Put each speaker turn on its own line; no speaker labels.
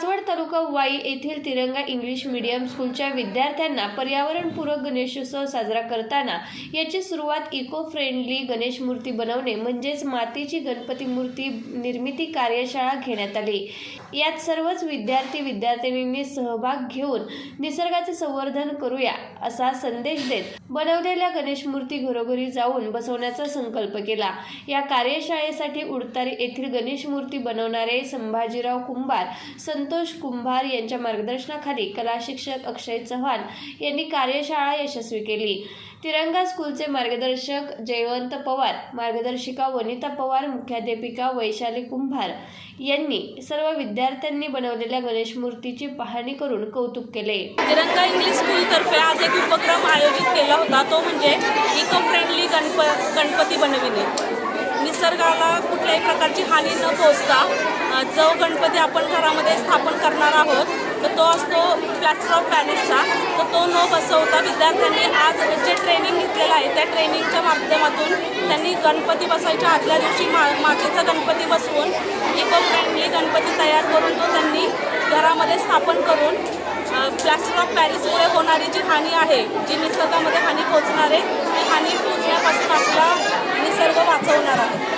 that's what तालुका वाई येथील तिरंगा English medium स्कूलच्या विद्यार्थ्यांना पर्यावरणपूरक गणेशोत्सव साजरा करताना याची सुरुवात इको फ्रेंडली गणेश मूर्ती बनवणे म्हणजेच मातीची गणपती मूर्ती निर्मिती कार्यशाळा घेण्यात आली. यात सर्वच विद्यार्थी विद्यार्थिनींनी सहभाग घेऊन निसर्गाचे संवर्धन करूया असा संदेश देत बनवलेल्या गणेश मूर्ती घरोघरी जाऊन बसवण्याचा संकल्प केला. या कार्यशाळेसाठी उडतारी येथील गणेश मूर्ती बनवणारे संभाजीराव कुंभार संतोष कुंभार यांच्या मार्गदर्शनाखाली कला शिक्षक अक्षय चव्हाण यांनी कार्यशाळा यशस्वी केली. तिरंगा स्कूलचे मार्गदर्शक जयवंत पवार मार्गदर्शिका वनिता पवार मुख्याध्यापिका वैशाली कुंभार यांनी सर्व विद्यार्थ्यांनी बनवलेल्या गणेश मूर्तीची पाहणी करून कौतुक केले.
तिरंगा इंग्लिश स्कूलतर्फे आज एक उपक्रम आयोजित केला होता. तो म्हणजे इको फ्रेंडली गणप गणपती बनविणे. निसर्गाला कुठल्याही प्रकारची हानी न पोचता जो गणपती आपण घरामध्ये स्थापन करणार आहोत तर तो असतो प्लॅस्टर ऑफ पॅरिसचा तर तो न बसवता विद्यार्थ्यांनी आज जे ट्रेनिंग घेतलेलं आहे त्या ट्रेनिंगच्या माध्यमातून त्यांनी गणपती बसायच्या आदल्या दिवशी मा मातीचा गणपती बसवून इको फ्रेंडली गणपती तयार करून तो त्यांनी घरामध्ये स्थापन करून प्लॅस्टर ऑफ पॅरिसमुळे होणारी जी हानी आहे जी निसर्गामध्ये हानी पोचणार आहे ती हानी पोचण्यापासून आपला そなら。